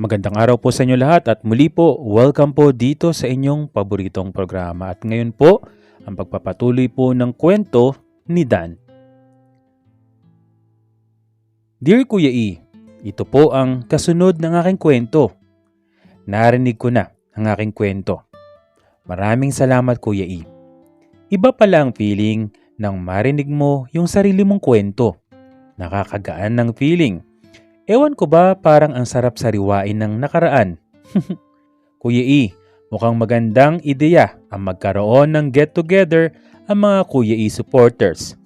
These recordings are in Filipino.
Magandang araw po sa inyo lahat at muli po, welcome po dito sa inyong paboritong programa. At ngayon po, ang pagpapatuloy po ng kwento ni Dan. Dear Kuya E, ito po ang kasunod ng aking kwento. Narinig ko na ang aking kwento. Maraming salamat Kuya E. Iba pala ang feeling nang marinig mo yung sarili mong kwento. Nakakagaan ng feeling. Ewan ko ba parang ang sarap sariwain ng nakaraan. Kuya E, mukhang magandang ideya ang magkaroon ng get-together ang mga Kuya E supporters.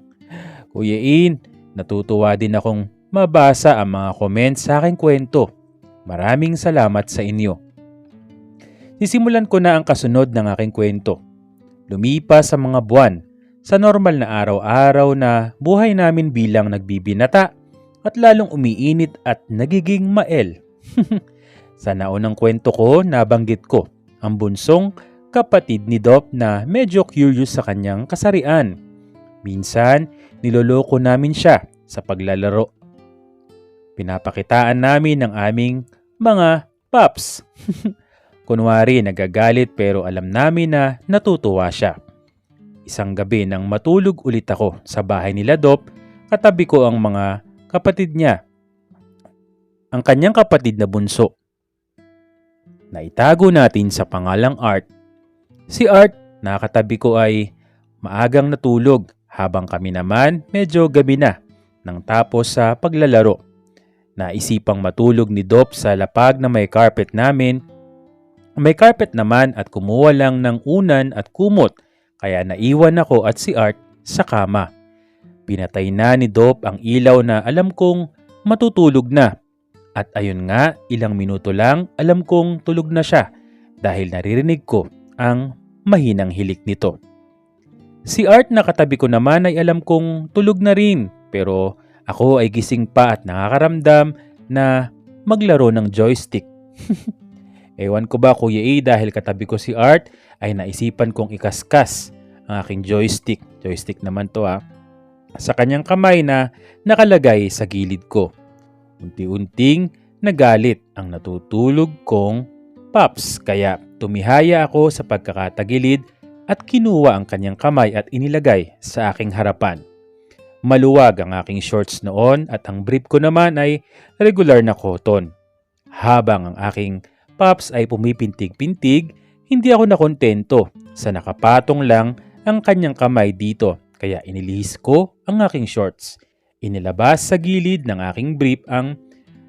Kuya E, natutuwa din akong mabasa ang mga comments sa aking kwento. Maraming salamat sa inyo. Sisimulan ko na ang kasunod ng aking kwento. Lumipas sa mga buwan, sa normal na araw-araw na buhay namin bilang nagbibinata at lalong umiinit at nagiging mael. sa naunang kwento ko, nabanggit ko ang bunsong kapatid ni Dop na medyo curious sa kanyang kasarian. Minsan, niloloko namin siya sa paglalaro. Pinapakitaan namin ng aming mga paps. Kunwari nagagalit pero alam namin na natutuwa siya. Isang gabi nang matulog ulit ako sa bahay nila Dop, katabi ko ang mga kapatid niya. Ang kanyang kapatid na bunso. Naitago natin sa pangalang Art. Si Art, nakatabi ko ay maagang natulog habang kami naman medyo gabi na nang tapos sa paglalaro. Naisipang matulog ni Dop sa lapag na may carpet namin. May carpet naman at kumuha lang ng unan at kumot kaya naiwan ako at si Art sa kama. Pinatay na ni Dop ang ilaw na alam kong matutulog na. At ayun nga, ilang minuto lang alam kong tulog na siya dahil naririnig ko ang mahinang hilik nito. Si Art na katabi ko naman ay alam kong tulog na rin pero ako ay gising pa at nakakaramdam na maglaro ng joystick. Ewan ko ba Kuya A dahil katabi ko si Art ay naisipan kong ikaskas ang aking joystick. Joystick naman to ha. Sa kanyang kamay na nakalagay sa gilid ko. Unti-unting nagalit ang natutulog kong paps kaya tumihaya ako sa pagkakatagilid at kinuha ang kanyang kamay at inilagay sa aking harapan. Maluwag ang aking shorts noon at ang brief ko naman ay regular na cotton. Habang ang aking paps ay pumipintig-pintig, hindi ako nakontento sa nakapatong lang ang kanyang kamay dito kaya inilihis ko ang aking shorts. Inilabas sa gilid ng aking brief ang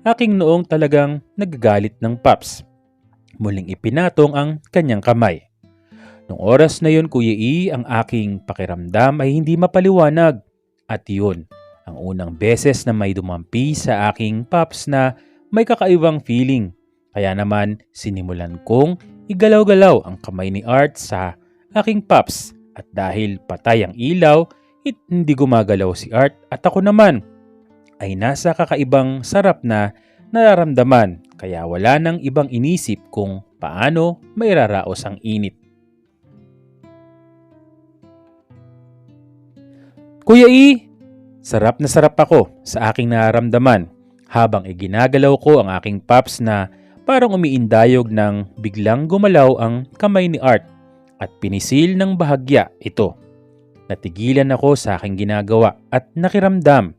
aking noong talagang nagagalit ng paps. Muling ipinatong ang kanyang kamay. Nung oras na yon Kuya E, ang aking pakiramdam ay hindi mapaliwanag. At yun, ang unang beses na may dumampi sa aking paps na may kakaibang feeling. Kaya naman sinimulan kong igalaw-galaw ang kamay ni Art sa aking paps at dahil patay ang ilaw, hindi gumagalaw si Art at ako naman ay nasa kakaibang sarap na nararamdaman kaya wala nang ibang inisip kung paano mairaraos ang init. Kuya E, sarap na sarap ako sa aking nararamdaman habang iginagalaw ko ang aking paps na parang umiindayog ng biglang gumalaw ang kamay ni Art at pinisil ng bahagya ito. Natigilan ako sa aking ginagawa at nakiramdam.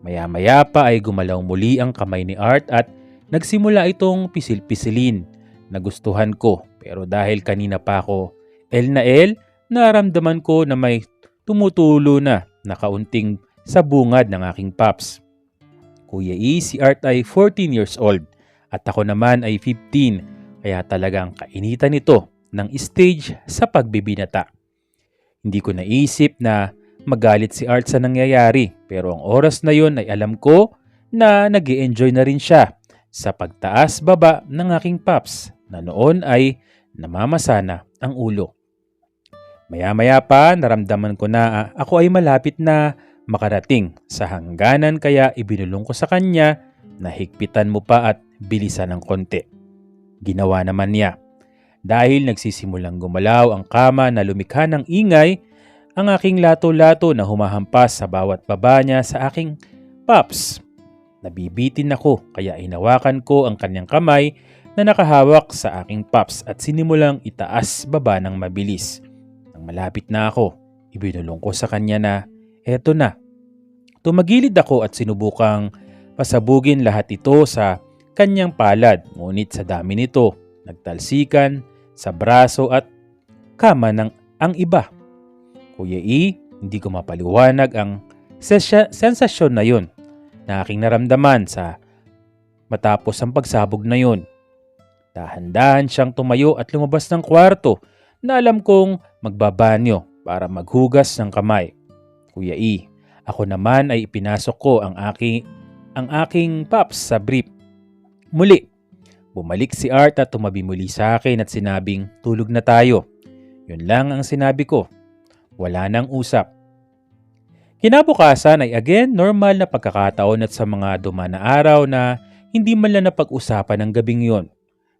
Maya-maya pa ay gumalaw muli ang kamay ni Art at nagsimula itong pisil-pisilin. Nagustuhan ko pero dahil kanina pa ako L na L, naramdaman ko na may tumutulo na na kaunting sa bungad ng aking paps. Kuya E, si Art ay 14 years old at ako naman ay 15 kaya talagang kainitan ito ng stage sa pagbibinata. Hindi ko naisip na magalit si Art sa nangyayari pero ang oras na yon ay alam ko na nag enjoy na rin siya sa pagtaas baba ng aking paps na noon ay namamasana ang ulo. Maya-maya pa naramdaman ko na ako ay malapit na makarating sa hangganan kaya ibinulong ko sa kanya na higpitan mo pa at bilisan ng konti. Ginawa naman niya. Dahil nagsisimulang gumalaw ang kama na lumikha ng ingay, ang aking lato-lato na humahampas sa bawat baba niya sa aking paps. Nabibitin ako kaya inawakan ko ang kanyang kamay na nakahawak sa aking paps at sinimulang itaas baba ng mabilis. Nang malapit na ako, ibinulong ko sa kanya na eto na. Tumagilid ako at sinubukang pasabugin lahat ito sa kanyang palad ngunit sa dami nito, nagtalsikan sa braso at kama ng ang iba. Kuya E, hindi ko mapaliwanag ang sensya- sensasyon na yun na aking naramdaman sa matapos ang pagsabog na yun. Dahan-dahan siyang tumayo at lumabas ng kwarto na alam kong magbabanyo para maghugas ng kamay. Kuya E, ako naman ay ipinasok ko ang aking, ang aking paps sa brief. Muli, bumalik si Art at tumabi muli sa akin at sinabing tulog na tayo. Yun lang ang sinabi ko. Wala nang usap. Kinabukasan ay again normal na pagkakataon at sa mga dumaan na araw na hindi man lang napag-usapan ng gabing yon.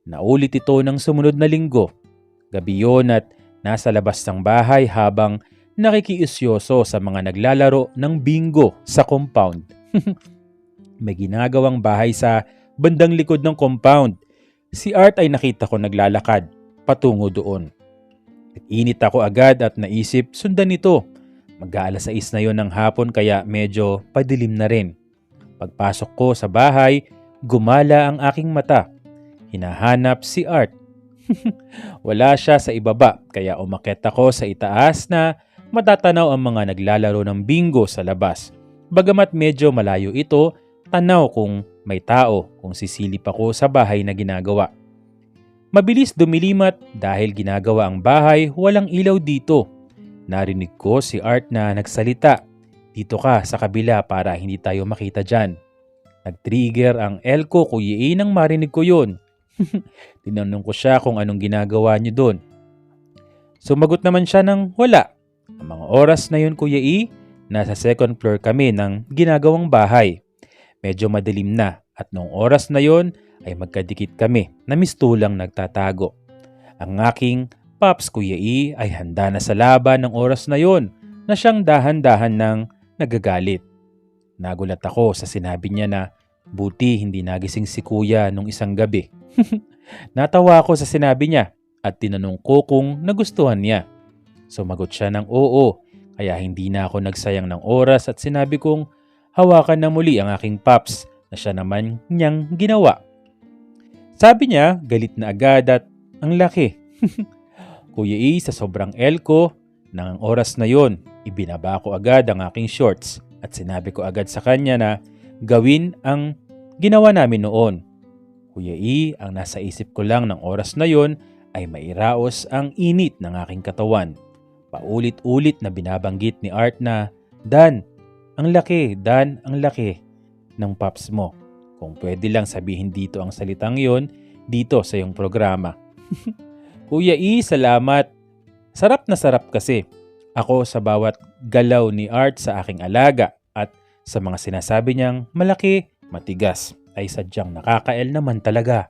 Naulit ito ng sumunod na linggo. Gabi yon at nasa labas ng bahay habang nakikiisyoso sa mga naglalaro ng bingo sa compound. May ginagawang bahay sa bandang likod ng compound. Si Art ay nakita ko naglalakad patungo doon. Init ako agad at naisip sundan ito. Mag-aalas 6 na yon ng hapon kaya medyo padilim na rin. Pagpasok ko sa bahay, gumala ang aking mata. Hinahanap si Art. Wala siya sa ibaba kaya umakyat ako sa itaas na matatanaw ang mga naglalaro ng bingo sa labas. Bagamat medyo malayo ito, tanaw kung may tao kung sisilip ako sa bahay na ginagawa. Mabilis dumilimat dahil ginagawa ang bahay, walang ilaw dito. Narinig ko si Art na nagsalita. Dito ka sa kabila para hindi tayo makita dyan. Nag-trigger ang elko kuya E nang marinig ko yun. Tinanong ko siya kung anong ginagawa niyo doon. Sumagot naman siya ng wala. Ang mga oras na yun kuya E, nasa second floor kami ng ginagawang bahay. Medyo madilim na at noong oras na yon ay magkadikit kami na mistulang nagtatago. Ang aking Paps Kuya E ay handa na sa laban ng oras na yon na siyang dahan-dahan ng nagagalit. Nagulat ako sa sinabi niya na buti hindi nagising si kuya nung isang gabi. Natawa ako sa sinabi niya at tinanong ko kung nagustuhan niya. Sumagot siya ng oo kaya hindi na ako nagsayang ng oras at sinabi kong hawakan na muli ang aking paps na siya naman niyang ginawa. Sabi niya galit na agad at ang laki. Kuya E, sa sobrang elko ng oras na yon, ibinaba ko agad ang aking shorts at sinabi ko agad sa kanya na gawin ang ginawa namin noon. Kuya E, ang nasa isip ko lang ng oras na yon ay mairaos ang init ng aking katawan. Paulit-ulit na binabanggit ni Art na, Dan, ang laki, Dan, ang laki ng paps mo. Kung pwede lang sabihin dito ang salitang yon dito sa iyong programa. Kuya E, salamat. Sarap na sarap kasi ako sa bawat galaw ni Art sa aking alaga at sa mga sinasabi niyang malaki, matigas ay sadyang nakakael naman talaga.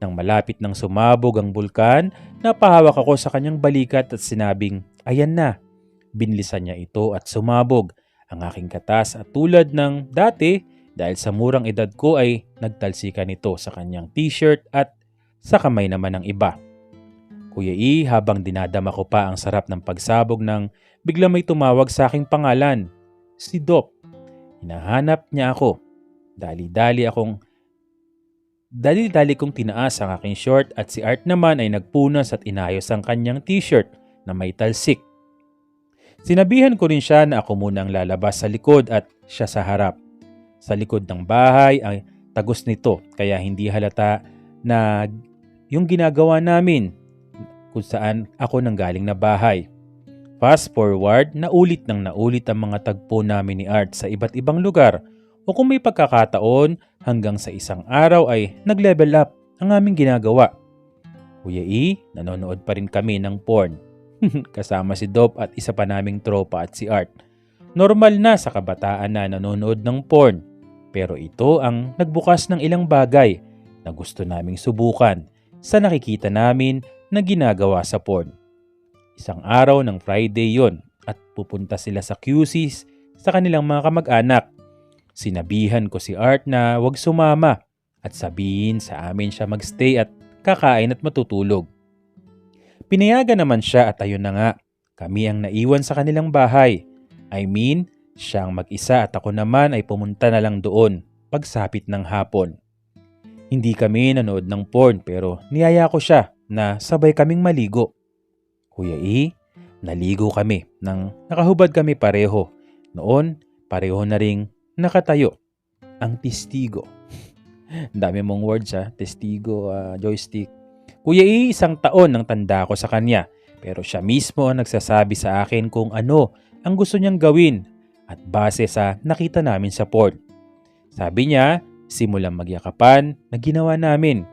Nang malapit ng sumabog ang bulkan, napahawak ako sa kanyang balikat at sinabing, ayan na. Binlisan niya ito at sumabog. Ang aking katas at tulad ng dati dahil sa murang edad ko ay nagtalsikan ito sa kanyang t-shirt at sa kamay naman ng iba. Kuya E, habang dinadama ko pa ang sarap ng pagsabog nang bigla may tumawag sa aking pangalan, si Dop. Hinahanap niya ako. Dali-dali akong Dali-dali kong tinaas ang aking short at si Art naman ay nagpunas at inayos ang kanyang t-shirt na may talsik. Sinabihan ko rin siya na ako muna ang lalabas sa likod at siya sa harap. Sa likod ng bahay ay tagos nito kaya hindi halata na yung ginagawa namin kung saan ako nanggaling na bahay. Fast forward, naulit nang naulit ang mga tagpo namin ni Art sa iba't ibang lugar o kung may pagkakataon hanggang sa isang araw ay nag-level up ang aming ginagawa. Kuya E, nanonood pa rin kami ng porn. Kasama si Dop at isa pa naming tropa at si Art. Normal na sa kabataan na nanonood ng porn. Pero ito ang nagbukas ng ilang bagay na gusto naming subukan sa nakikita namin na ginagawa sa porn. Isang araw ng Friday yon at pupunta sila sa QC's sa kanilang mga kamag-anak. Sinabihan ko si Art na wag sumama at sabihin sa amin siya magstay at kakain at matutulog. Pinayagan naman siya at ayun na nga, kami ang naiwan sa kanilang bahay. I mean, siyang mag-isa at ako naman ay pumunta na lang doon pagsapit ng hapon. Hindi kami nanood ng porn pero niyaya ko siya na sabay kaming maligo. Kuya E, naligo kami nang nakahubad kami pareho. Noon, pareho na ring nakatayo. Ang testigo. Ang Dami mong words ha. Testigo, ah, joystick. Kuya E, isang taon ang tanda ko sa kanya. Pero siya mismo ang nagsasabi sa akin kung ano ang gusto niyang gawin at base sa nakita namin sa port. Sabi niya, simulang magyakapan na ginawa namin.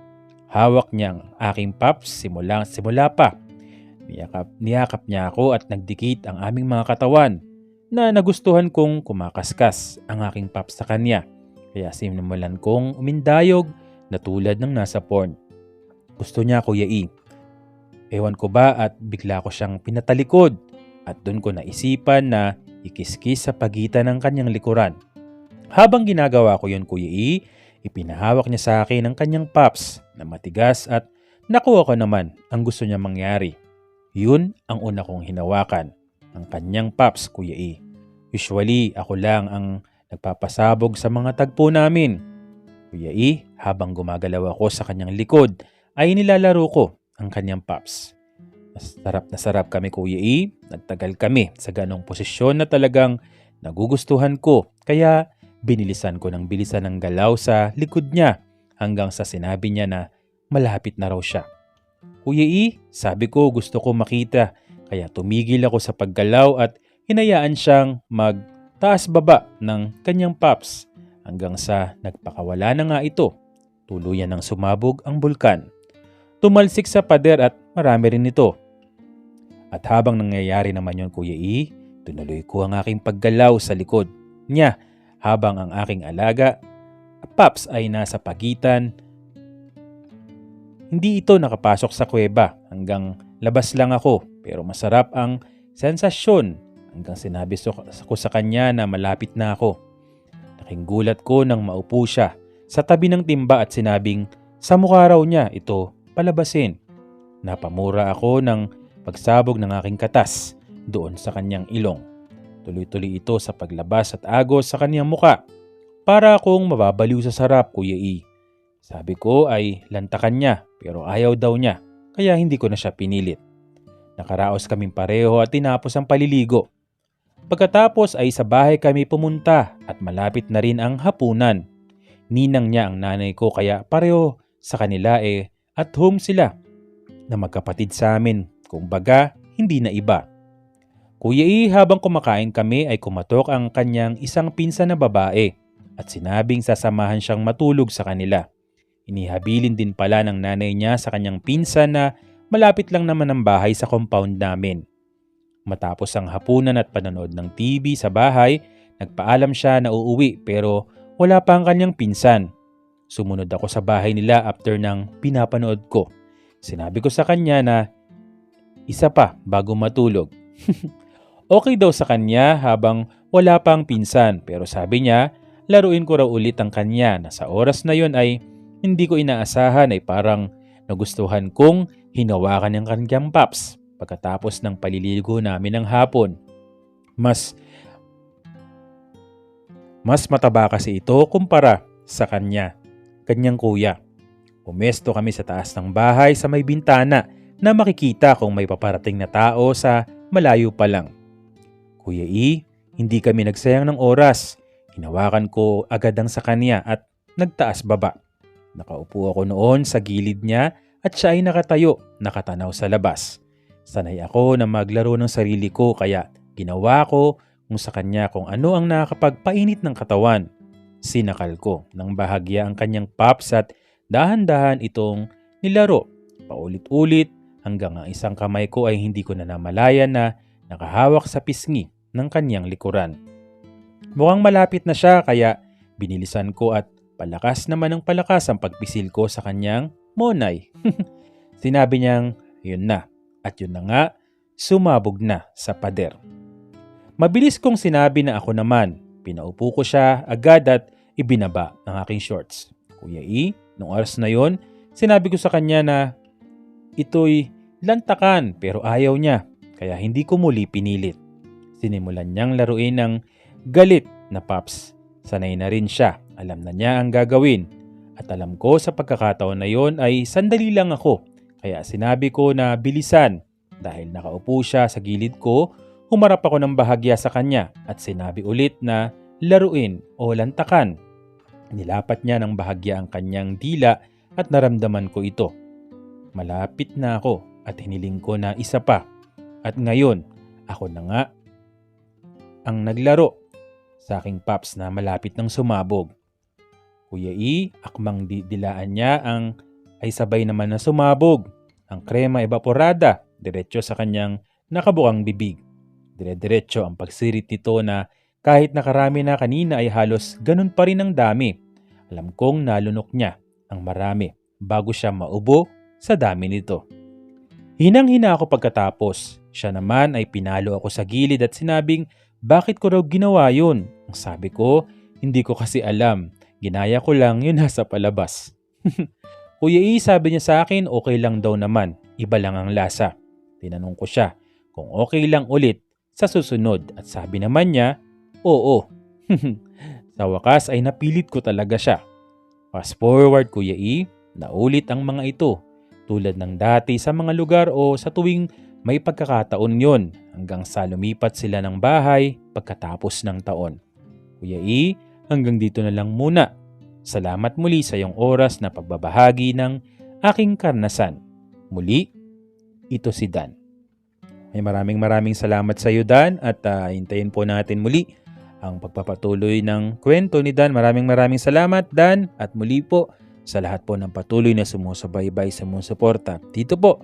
Hawak niya ang aking paps simula, simula pa. Niyakap, niyakap niya ako at nagdikit ang aming mga katawan na nagustuhan kong kumakaskas ang aking paps sa kanya. Kaya sinimulan kong umindayog na tulad ng nasa porn. Gusto niya Kuya E. Ewan ko ba at bigla ko siyang pinatalikod at doon ko naisipan na ikiskis sa pagitan ng kanyang likuran. Habang ginagawa ko yun Kuya E, ipinahawak niya sa akin ang kanyang paps na matigas at nakuha ko naman ang gusto niya mangyari. Yun ang una kong hinawakan, ang kanyang paps Kuya E. Usually ako lang ang nagpapasabog sa mga tagpo namin. Kuya E, habang gumagalaw ako sa kanyang likod, ay nilalaro ko ang kanyang paps. Sarap na sarap kami Kuya E. Nagtagal kami sa ganong posisyon na talagang nagugustuhan ko. Kaya binilisan ko ng bilisan ng galaw sa likod niya hanggang sa sinabi niya na malapit na raw siya. Kuya E, sabi ko gusto ko makita kaya tumigil ako sa paggalaw at hinayaan siyang magtaas baba ng kanyang paps hanggang sa nagpakawala na nga ito. Tuluyan ng sumabog ang bulkan. Tumalsik sa pader at marami rin ito. At habang nangyayari naman yon Kuya E, tinuloy ko ang aking paggalaw sa likod niya habang ang aking alaga, Paps ay nasa pagitan. Hindi ito nakapasok sa kuweba hanggang labas lang ako pero masarap ang sensasyon hanggang sinabi ko sa kanya na malapit na ako. Naking gulat ko nang maupo siya sa tabi ng timba at sinabing sa mukha raw niya ito palabasin. Napamura ako ng pagsabog ng aking katas doon sa kanyang ilong. Tuloy-tuloy ito sa paglabas at agos sa kanyang muka. Para akong mababaliw sa sarap, Kuya E. Sabi ko ay lantakan niya pero ayaw daw niya kaya hindi ko na siya pinilit. Nakaraos kaming pareho at tinapos ang paliligo. Pagkatapos ay sa bahay kami pumunta at malapit na rin ang hapunan. Ninang niya ang nanay ko kaya pareho sa kanila eh at home sila na magkapatid sa amin kung baga hindi na iba. Kuya E, habang kumakain kami ay kumatok ang kanyang isang pinsan na babae at sinabing sasamahan siyang matulog sa kanila. Inihabilin din pala ng nanay niya sa kanyang pinsan na malapit lang naman ang bahay sa compound namin. Matapos ang hapunan at panonood ng TV sa bahay, nagpaalam siya na uuwi pero wala pa ang kanyang pinsan. Sumunod ako sa bahay nila after ng pinapanood ko. Sinabi ko sa kanya na isa pa bago matulog. okay daw sa kanya habang wala pang pinsan pero sabi niya laruin ko raw ulit ang kanya na sa oras na yon ay hindi ko inaasahan ay parang nagustuhan kong hinawakan ang kanyang paps pagkatapos ng paliligo namin ng hapon. Mas mas mataba kasi ito kumpara sa kanya, kanyang kuya. Pumesto kami sa taas ng bahay sa may bintana na makikita kung may paparating na tao sa malayo pa lang. Kuya E, hindi kami nagsayang ng oras. Hinawakan ko agad ang sa kanya at nagtaas baba. Nakaupo ako noon sa gilid niya at siya ay nakatayo, nakatanaw sa labas. Sanay ako na maglaro ng sarili ko kaya ginawa ko kung sa kanya kung ano ang nakakapagpainit ng katawan. Sinakal ko ng bahagya ang kanyang paps at dahan-dahan itong nilaro. Paulit-ulit hanggang ang isang kamay ko ay hindi ko na namalayan na nakahawak sa pisngi ng kanyang likuran. Mukhang malapit na siya kaya binilisan ko at palakas naman ng palakas ang pagpisil ko sa kanyang monay. Sinabi niyang, yun na. At yun na nga, sumabog na sa pader. Mabilis kong sinabi na ako naman, pinaupo ko siya agad at ibinaba ng aking shorts. Kuya E, nung oras na yon, sinabi ko sa kanya na ito'y lantakan pero ayaw niya kaya hindi ko muli pinilit. Sinimulan niyang laruin ng galit na paps. Sanay na rin siya, alam na niya ang gagawin. At alam ko sa pagkakataon na yon ay sandali lang ako. Kaya sinabi ko na bilisan. Dahil nakaupo siya sa gilid ko, humarap ako ng bahagya sa kanya at sinabi ulit na laruin o lantakan. Nilapat niya ng bahagya ang kanyang dila at naramdaman ko ito. Malapit na ako at hiniling ko na isa pa. At ngayon, ako na nga ang naglaro sa aking paps na malapit ng sumabog. Kuya E, akmang di- dilaan niya ang ay sabay naman na sumabog. Ang krema evaporada, diretso sa kanyang nakabukang bibig. Dire-diretso ang pagsirit nito na kahit nakarami na kanina ay halos ganun pa rin ang dami. Alam kong nalunok niya ang marami bago siya maubo sa dami nito. Hinang-hina ako pagkatapos. Siya naman ay pinalo ako sa gilid at sinabing bakit ko raw ginawa yun? Ang sabi ko, hindi ko kasi alam. Ginaya ko lang yun nasa palabas. Kuya E, sabi niya sa akin okay lang daw naman. Iba lang ang lasa. Tinanong ko siya kung okay lang ulit sa susunod at sabi naman niya, oo. sa wakas ay napilit ko talaga siya. Fast forward Kuya E, naulit ang mga ito tulad ng dati sa mga lugar o sa tuwing may pagkakataon yon hanggang sa lumipat sila ng bahay pagkatapos ng taon. Kuya E, hanggang dito na lang muna. Salamat muli sa iyong oras na pagbabahagi ng aking karnasan. Muli, ito si Dan. Ay maraming maraming salamat sa iyo Dan at ah, hintayin po natin muli ang pagpapatuloy ng kwento ni Dan. Maraming maraming salamat Dan at muli po sa lahat po ng patuloy na sumusubaybay sa mong suporta dito po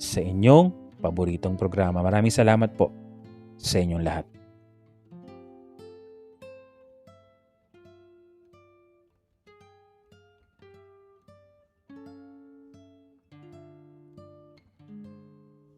sa inyong paboritong programa. Maraming salamat po sa inyong lahat.